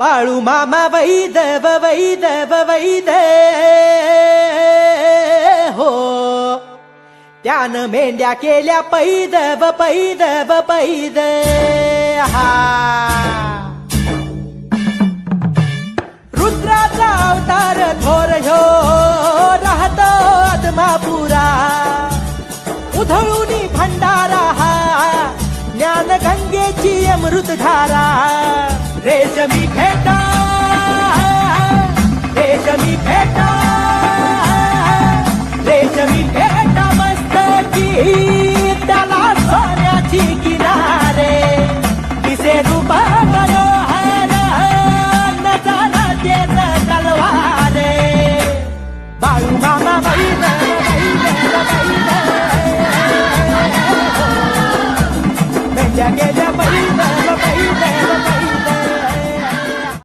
बाळू मामा वै देव वै देव हो त्यानं मेंढ्या केल्या पै देव पैद देव पै हा रुद्राचा अवतार थोर ह्यो राहतो आदमापुरा उधळून भंडारा हा ज्ञान गंगेची अमृतधारा देशमी फेटा देशमी फेटा देशमी फेटा मस्त त्याला सोन्याची किनारे दिसे रूपा करो नज़ारा देत तलवारे बाळू मामा बैल बैल बैल मेंढ्या गेल्या बैल बैल बैल